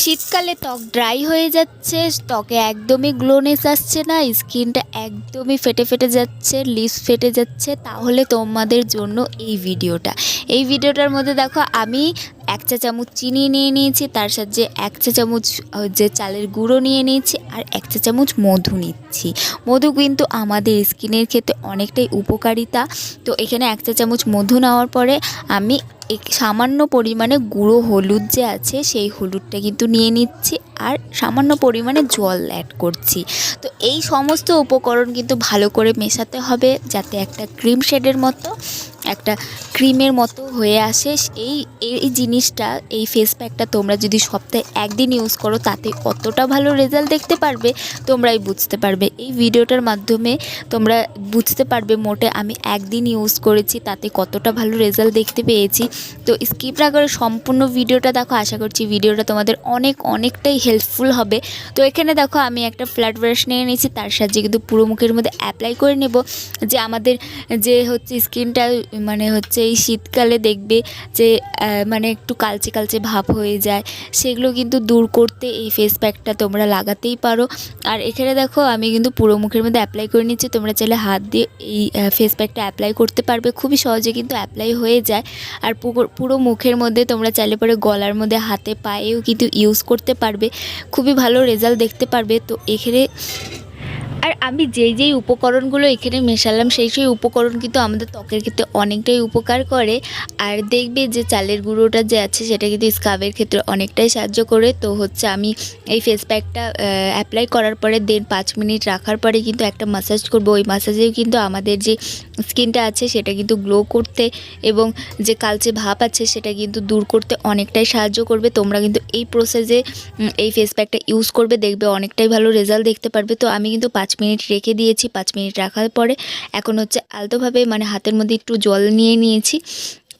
শীতকালে ত্বক ড্রাই হয়ে যাচ্ছে, ত্বকে একদমই গ্লোনেস আসছে না, স্কিনটা একদমই ফেটে ফেটে যাচ্ছে, লিপস ফেটে যাচ্ছে। তাহলে তোমাদের জন্য এই ভিডিওটা। এই ভিডিওটার মধ্যে দেখো, আমি এক চা চামচ চিনি নিয়ে নিয়েছি, তার সাথে এক চা চামচ যে চালের গুঁড়ো নিয়ে নিয়েছি আর এক চা চামচ মধু নিচ্ছি। মধু কিন্তু আমাদের স্কিনের ক্ষেত্রে অনেকটাই উপকারিতা। তো এখানে এক চা চামচ মধু নেওয়ার পরে আমি এক- সামান্য পরিমাণে গুঁড়ো হলুদ যে আছে, সেই হলুদটা কিন্তু নিয়ে নিচ্ছি আর সামান্য পরিমাণে জল অ্যাড করছি। তো এই সমস্ত উপকরণ কিন্তু ভালো করে মেশাতে হবে, যাতে একটা ক্রিম শেডের মতো একটা ক্রিমের মতো হয়ে আসে। এই এই জিনিসটা, এই ফেস প্যাকটা তোমরা যদি সপ্তাহে একদিন ইউজ করো, তাতে কতটা ভালো রেজাল্ট দেখতে পারবে, তোমরাই বুঝতে পারবে। এই ভিডিওটার মাধ্যমে তোমরা বুঝতে পারবে মোটে আমি একদিন ইউজ করেছি, তাতে কতটা ভালো রেজাল্ট দেখতে পেয়েছি। তো স্কিপ না করে সম্পূর্ণ ভিডিওটা দেখো, আশা করছি ভিডিওটা তোমাদের অনেক, অনেকটাই হেল্পফুল হবে। তো এখানে দেখো, আমি একটা ফ্ল্যাট ব্রাশ নিয়ে নিয়েছি, তার সাহায্যে কিন্তু পুরো মুখের মধ্যে অ্যাপ্লাই করে নেব। যে আমাদের যে হচ্ছে স্কিনটা মানে হচ্ছে এই শীতকালে দেখবে যে মানে একটু কালচে কালচে ভাব হয়ে যায়। সেগুলো কিন্তু দূর করতে এই ফেস প্যাকটা তোমরা লাগাতেই পারো। আর এখানে দেখো, আমি কিন্তু পুরো মুখের মধ্যে অ্যাপ্লাই করে নিচ্ছি। তোমরা চাইলে হাত দিয়ে এই ফেস প্যাকটা অ্যাপ্লাই করতে পারবে। খুবই সহজে কিন্তু অ্যাপ্লাই হয়ে যায়। আর পুরো মুখের মধ্যে তোমরা চাইলে পরে গলার মধ্যে হাতে পায়েও কিন্তু ইউজ করতে পারবে। খুবই ভালো রেজাল্ট দেখতে পারবে। তো এখানে আর আমি যেই যেই উপকরণগুলো এখানে মেশালাম, সেই সেই উপকরণ কিন্তু আমাদের ত্বকের ক্ষেত্রে অনেকটাই উপকার করে। আর দেখবে যে চালের গুঁড়োটা যে আছে, সেটা কিন্তু স্কাবের ক্ষেত্রে অনেকটাই সাহায্য করে। তো হচ্ছে আমি এই ফেস প্যাকটা অ্যাপ্লাই করার পরে দেন পাঁচ মিনিট রাখার পরে কিন্তু একটা মাসাজ করব। ওই মাসাজেও কিন্তু আমাদের যে স্কিনটা আছে, সেটা কিন্তু গ্লো করতে এবং যে কালচে ভাব আছে, সেটা কিন্তু দূর করতে অনেকটাই সাহায্য করবে। তোমরা কিন্তু এই প্রসেসে এই ফেস প্যাকটা ইউজ করবে, দেখবে অনেকটাই ভালো রেজাল্ট দেখতে পারবে। তো আমি কিন্তু পাঁচ মিনিট রেখে দিয়েছি, পাঁচ মিনিট রাখার পরে এখন হচ্ছে আলতোভাবে মানে হাতের মধ্যে একটু জল নিয়ে নিয়েছি।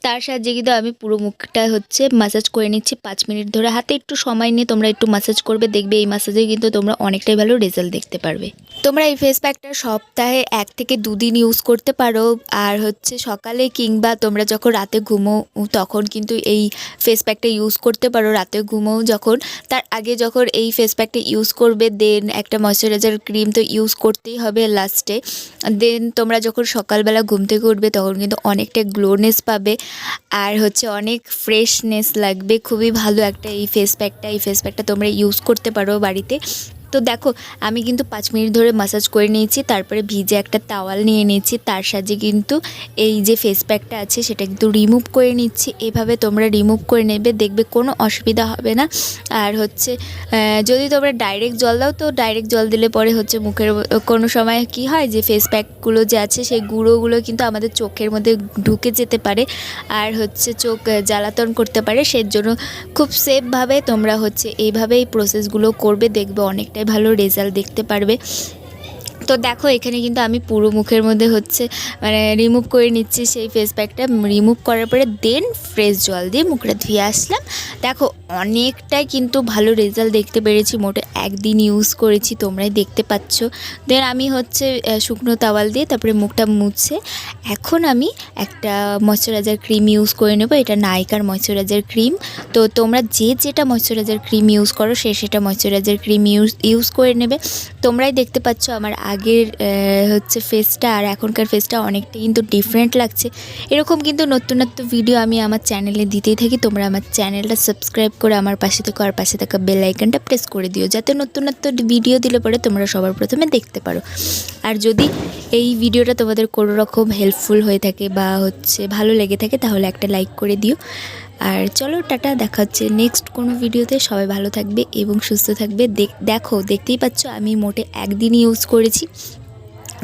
তার সাহায্যে কিন্তু আমি পুরো মুখটা হচ্ছে মাসাজ করে নিচ্ছি পাঁচ মিনিট ধরে। হাতে একটু সময় নিয়ে তোমরা একটু মাসাজ করবে, দেখবে এই মাসাজে কিন্তু তোমরা অনেকটাই ভালো রেজাল্ট দেখতে পারবে। তোমরা এই ফেস প্যাকটা সপ্তাহে এক থেকে দুদিন ইউজ করতে পারো। আর হচ্ছে সকালে কিংবা তোমরা যখন রাতে ঘুমো, তখন কিন্তু এই ফেস প্যাকটা ইউজ করতে পারো। রাতে ঘুমো যখন, তার আগে যখন এই ফেস প্যাকটা ইউজ করবে দেন একটা ময়শ্চারাইজার ক্রিম তো ইউজ করতেই হবে লাস্টে দেন তোমরা যখন সকালবেলা ঘুম থেকে উঠবে, তখন কিন্তু অনেকটা গ্লোনেস পাবে। আর হচ্ছে অনেক ফ্রেশনেস লাগবে, খুবই ভালো একটা এই ফেস প্যাকটা এই ফেস প্যাকটা তোমরা ইউজ করতে পারো বাড়িতে। তো দেখো, আমি কিন্তু পাঁচ মিনিট ধরে মাসাজ করে নিয়েছি, তারপরে ভিজে একটা তাওয়াল নিয়ে নিয়েছি, তার সাহায্যে কিন্তু এই যে ফেস প্যাকটা আছে, সেটা কিন্তু রিমুভ করে নিচ্ছি। এভাবে তোমরা রিমুভ করে নেবে, দেখবে কোনো অসুবিধা হবে না। আর হচ্ছে যদি তোমরা ডাইরেক্ট জল দাও, তো ডাইরেক্ট জল দিলে পরে হচ্ছে মুখের কোনো সময় কি হয় যে ফেস প্যাকগুলো যে আছে, সেই গুঁড়োগুলো কিন্তু আমাদের চোখের মধ্যে ঢুকে যেতে পারে। আর হচ্ছে চোখ জ্বালাতন করতে পারে সেই জন্য খুব সেফভাবে তোমরা হচ্ছে এইভাবে এই প্রসেসগুলো করবে, দেখবে অনেকটাই ভালো রেজাল্ট দেখতে পারবে। তো দেখো, এখানে কিন্তু আমি পুরো মুখের মধ্যে হচ্ছে মানে রিমুভ করে নিচ্ছি সেই ফেস প্যাকটা রিমুভ করার পরে দেন ফ্রেশ জল দিয়ে মুখটা ধুয়ে আসলাম। দেখো, অনেকটাই কিন্তু ভালো রেজাল্ট দেখতে পেরেছি। মোটে একদিন ইউজ করেছি, তোমরাই দেখতে পাচ্ছ। দেন আমি হচ্ছে শুকনো তাওয়াল দিয়ে তারপরে মুখটা মুছে, এখন আমি একটা ময়শ্চারাইজার ক্রিম ইউজ করে নেব। এটা নাইকার ময়শ্চারাইজার ক্রিম তো তোমরা যে যেটা ময়শ্চারাইজার ক্রিম ইউজ করো, সে সেটা ময়শ্চারাইজার ক্রিম ইউজ ইউজ করে নেবে। তোমরাই দেখতে পাচ্ছ, আমার আগের হচ্ছে ফেসটা আর এখনকার ফেসটা অনেকটা কিন্তু ডিফারেন্ট লাগছে। এরকম কিন্তু নতুন নতুন ভিডিও আমি আমার চ্যানেলে দিতেই থাকি। তোমরা আমার চ্যানেলটা সাবস্ক্রাইব করে আমার পাশে থেকে আর পাশে থাকা বেল আইকনটা প্রেস করে দিও, যাতে নতুন নতুন ভিডিও দিলে পরে তোমরা সবার প্রথমে দেখতে পারো। আর যদি এই ভিডিওটা তোমাদের কোনো রকম হেল্পফুল হয়ে থাকে বা হচ্ছে ভালো লেগে থাকে, তাহলে একটা লাইক করে দিও। আর চলো টাটা, দেখা হচ্ছে নেক্সট কোনো ভিডিওতে সবাই ভালো থাকবে এবং সুস্থ থাকবে। দেখ- দেখো, দেখতেই পাচ্ছ, আমি মোটে একদিন ইউজ করেছি।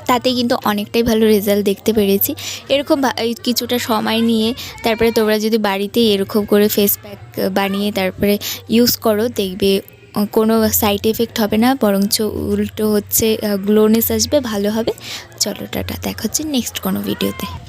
তাতে কিন্তু অনেকটাই ভালো রেজাল্ট দেখতে পেরেছি। এরকম কিছুটা সময় নিয়ে, তারপরে তোমরা যদি বাড়িতে এরকম করে ফেস প্যাক বানিয়ে তারপরে ইউজ করো, দেখবে কোনো সাইড এফেক্ট হবে না, বরঞ্চ উল্টো হচ্ছে গ্লোনেস আসবে, ভালো হবে। চলো টাটা, দেখা হচ্ছে নেক্সট কোনো ভিডিওতে